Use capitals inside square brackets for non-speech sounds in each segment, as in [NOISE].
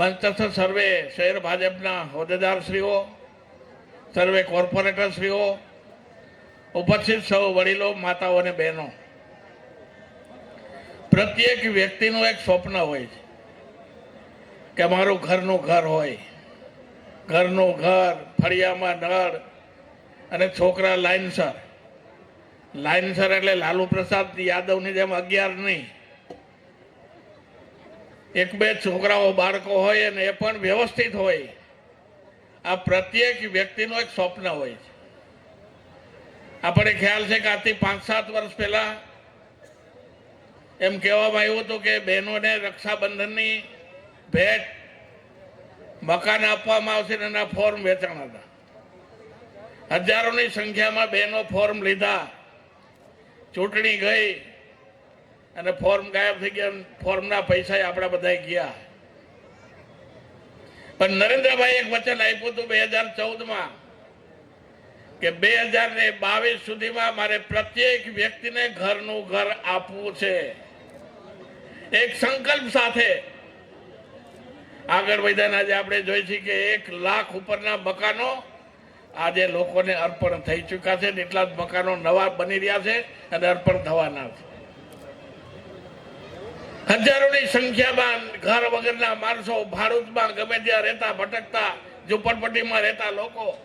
મંચસ્થ સર્વે શહેર ભાજપના હોદ્દેદારશ્રીઓ સર્વે કોર્પોરેટરશ્રીઓ ઉપસ્થિત સૌ વડીલો, માતાઓ અને બહેનો. પ્રત્યેક વ્યક્તિનું એક સ્વપ્ન હોય છે કે મારું ઘરનું ઘર હોય. ઘરનું ઘર, ફળિયામાં નળ અને છોકરા લાઇનસર. લાઇનસર એટલે લાલુ પ્રસાદ યાદવની જેમ અગિયાર નહીં. એક બે છોકરાઓ, બાળકો હોય અને એ પણ વ્યવસ્થિત હોય. આ પ્રત્યેક વ્યક્તિનું એક સ્વપ્ન હોય છે. આપણે ખ્યાલ છે કે આજથી પાંચ સાત વર્ષ પહેલા એમ કહેવામાં આવ્યું હતું કે બહેનોને રક્ષાબંધનની ભેટ મકાન આપવામાં આવશે અને એના ફોર્મ વેચાણ હતા. હજારોની સંખ્યામાં બહેનો ફોર્મ લીધા. ચૂંટણી ગઈ. અને ફોર્મ ગાયબ થઈ ગયા ફોર્મના પૈસા આપણા બધા ગયા. પણ નરેન્દ્રભાઈ એક વચન આપ્યું હતું બે હજાર ચૌદમાં કે બે હજાર ને બાવીસ સુધીમાં મારે પ્રત્યેક વ્યક્તિને ઘરનું ઘર આપવું છે. એક સંકલ્પ સાથે આગળ વધ્યા આજે આપણે જોઈ છીએ કે એક લાખ ઉપરના મકાનો આજે લોકોને અર્પણ થઈ ચૂક્યા છે એટલા જ મકાનો નવા બની રહ્યા છે અને અર્પણ થવાના છે. હજારોની સંખ્યામાં ઘર વગરના માણસો ભાડૂતમાં ગમે ત્યાં રહેતા, ભટકતા, ઝુંપડપટ્ટીમાં રહેતા લોકો.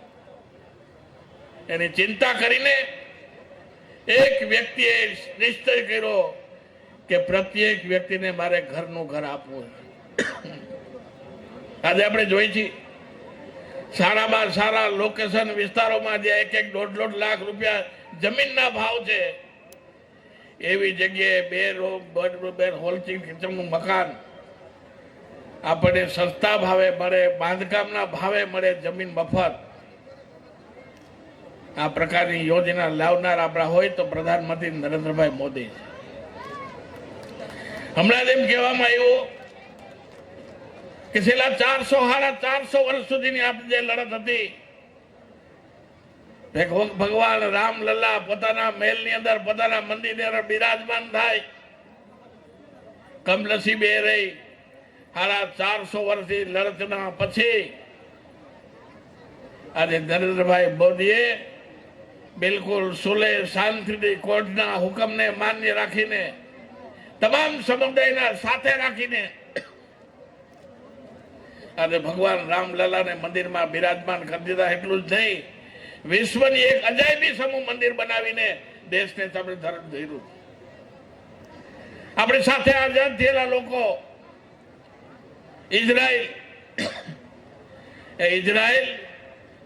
એની ચિંતા કરીને એક વ્યક્તિએ નિશ્ચય કર્યો કે પ્રત્યેક વ્યક્તિને મારે ઘરનું ઘર આપવું આજે આપણે જોઈ છીએ સારામાં સારા લોકેશન વિસ્તારોમાં જે એક એક દોઢ દોઢ લાખ રૂપિયા જમીનના ભાવ છે એવી જગ્યાએ બે રૂમ દોઢ બે હોલચિંગ કિચનનું મકાન આપણને સસ્તા ભાવે મળે, બાંધકામના ભાવે મળે જમીન મફત આ પ્રકારની યોજના લાવનાર આપણા હોય તો પ્રધાનમંત્રી નરેન્દ્રભાઈ મોદી. હમણાં એમ કહેવામાં આવ્યું કે છેલ્લા ચારસો, સાડા ચારસો વર્ષ સુધીની આપણી જે લડત હતી ભગવાન રામ લલ્લા પોતાના મહેલની અંદર પોતાના મંદિર અંદર બિરાજમાન થાય. કમનસીબે બે રહી. સાડા ચારસો વર્ષથી લડતના પછી આજે નરેન્દ્રભાઈ મોદીએ બિલકુલ સુલે શાંતિથી કોર્ટના હુકમને માન્ય રાખીને, તમામ સમુદાયના સાથે રાખીને અને ભગવાન રામલલાને મંદિરમાં બિરાજમાન કરી દીધા. એટલું જ નહીં વિશ્વની એક અજાયબી સમૂહ મંદિર બનાવીને દેશને આપણે ધરમ ધર્યું. આપણી સાથે આઝાદ થયેલા લોકો ઇઝરાયલ એ ઇઝરાયલ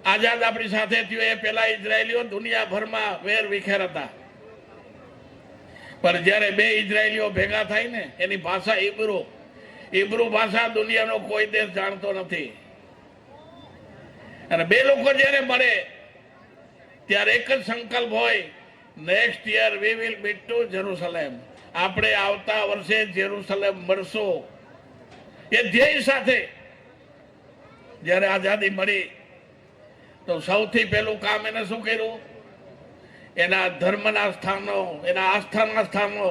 આઝાદ આપણી સાથે થયો, એ પેલા ઇઝરાયલીઓ દુનિયાભરમાં વેર વિખેર હતા. પણ જ્યારે બે ઇઝરાયલીઓ ભેગા થાય ને, એની ભાષા ઇબ્રુ ઇબ્રુ ભાષા દુનિયાનો કોઈ દેશ જાણતો નથી. અને બે લોકો જ્યારે મળે ત્યારે એક જ સંકલ્પ હોય next year we will meet to Jerusalem આપણે આવતા વર્ષે જેરુસલેમ મળશો. એ ધ્યેય સાથે જ્યારે આઝાદી મળી, તો સૌથી પહેલું કામ એને શું કર્યું? એના ધર્મના સ્થાનો, એના આસ્થાના સ્થાનો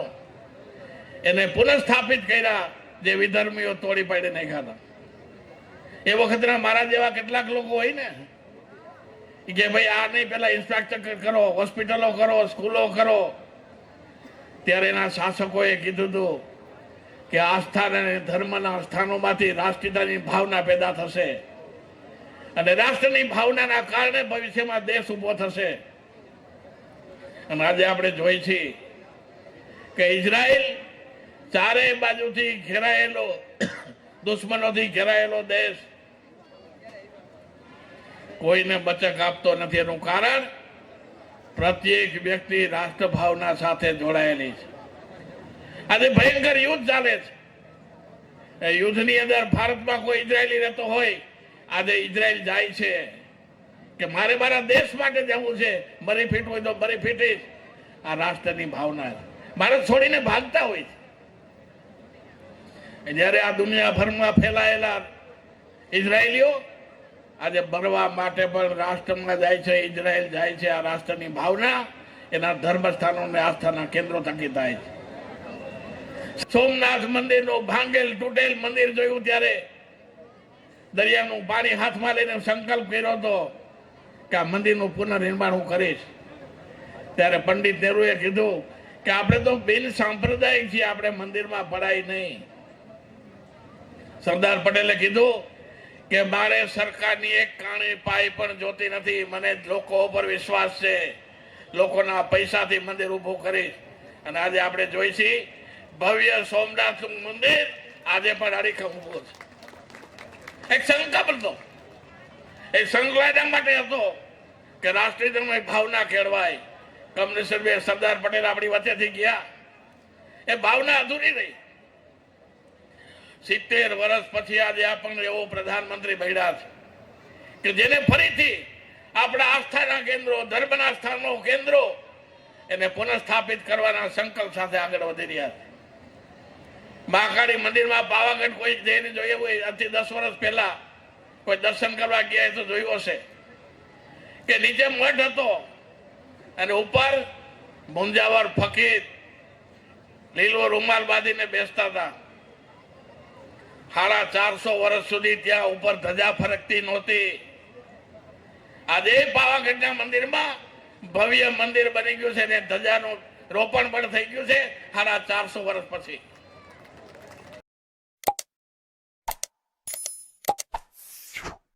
એને પુનઃસ્થાપિત કર્યા, જે વિધર્મીઓ તોડી પાડી નાખ્યા હતા. એ વખતના મારા જેવા કેટલાક લોકો હોય ને કે ભાઈ આ નહીં, પેલા ઇન્સ્પેક્ટર કરો હોસ્પિટલો કરો સ્કૂલો કરો. ત્યારે એના શાસકોએ કીધું હતું કે આસ્થા અને ધર્મના સ્થાનોમાંથી રાષ્ટ્રીયતાની ભાવના પેદા થશે. અને રાષ્ટ્રની ભાવનાના કારણે ભવિષ્યમાં દેશ ઊભો થશે. અને આજે આપણે જોઈ છીએ કે ઇઝરાયલ ચારે બાજુથી ઘેરાયેલો, [COUGHS] દુશ્મનોથી ઘેરાયેલો દેશ કોઈને બચક આપતો નથી એનું કારણ પ્રત્યેક વ્યક્તિ રાષ્ટ્રભાવના સાથે જોડાયેલી છે. આજે ભયંકર યુદ્ધ ચાલે છે. એ યુદ્ધની અંદર ભારતમાં કોઈ ઇઝરાયલી રહેતો હોય, આજે ઇઝરાયલ જાય છે કે મારે મારા દેશ માટે જવું છે, મરી ફીટ હોય તો મરી ફીટીશ આ રાષ્ટ્રની ભાવના છે. ભારત છોડીને ભાગતા હોય છે. જ્યારે આ દુનિયાભરમાં ફેલાયેલા ઇઝરાયલીઓ આજે બરવા માટે પણ રાષ્ટ્રમાં જાય છે, ઇઝરાયલ જાય છે, આ રાષ્ટ્રની ભાવના એના ધર્મસ્થાનો અને આસ્થાના કેન્દ્રો થકી થાય છે. સોમનાથ મંદિરનું ભાંગેલ તૂટેલ મંદિર જોયું ત્યારે દરિયાનું પાણી હાથમાં લઈને સંકલ્પ કર્યો હતો કે આ મંદિરનું પુનર્નિર્માણ હું કરીશ. ત્યારે પંડિત નહેરુએ કીધું કે આપણે તો બિન સાંપ્રદાયિક છીએ, આપણે મંદિરમાં પડાય નહીં. સરદાર પટેલે કીધું કે મારે સરકારની એક કાણી પાઈ પણ જોતી નથી. મને લોકો ઉપર વિશ્વાસ છે. લોકોના પૈસાથી મંદિર ઊભું કરીશ અને આજે આપણે જોઈશી ભવ્ય સોમનાથ મંદિર આજે પણ અડીખમ ઊભું છે. એક સંકલ્પ હતો એ સંકલ્પ માટે હતો કે રાષ્ટ્રીય ધર્મ ભાવના કેળવાય. કમલેશ્વર સરદાર પટેલ આપણી વચ્ચેથી ગયા. એ ભાવના અધૂરી રહી. સિત્તેર વર્ષ પછી આજે આપણને એવો પ્રધાનમંત્રી ભેડા છે. કે જેને ફરીથી આપણા આસ્થાના કેન્દ્રો, ધર્મના સ્થાનો કેન્દ્રો એને પુનઃસ્થાપિત કરવાના સંકલ્પ સાથે આગળ વધી રહ્યા છે. મહાકાળી મંદિરમાં પાવાગઢ કોઈ જઈને જોયું હોય, આજથી દસ વર્ષ પહેલા કોઈ દર્શન કરવા ગયા તો જોયું હશે. કે નીચે મઠ હતો અને ઉપર મુંજાવર, ફકીર, લીલો રૂમાલ બાંધીને બેસતા હતા. સાડા ચારસો વર્ષ સુધી ત્યાં ઉપર ધજા ફરકતી નહોતી. આજે પાવાગઢના મંદિરમાં ભવ્ય મંદિર બની ગયું છે ને ધજાનું રોપણ પણ થઈ ગયું છે સાડા ચારસો વર્ષ પછી.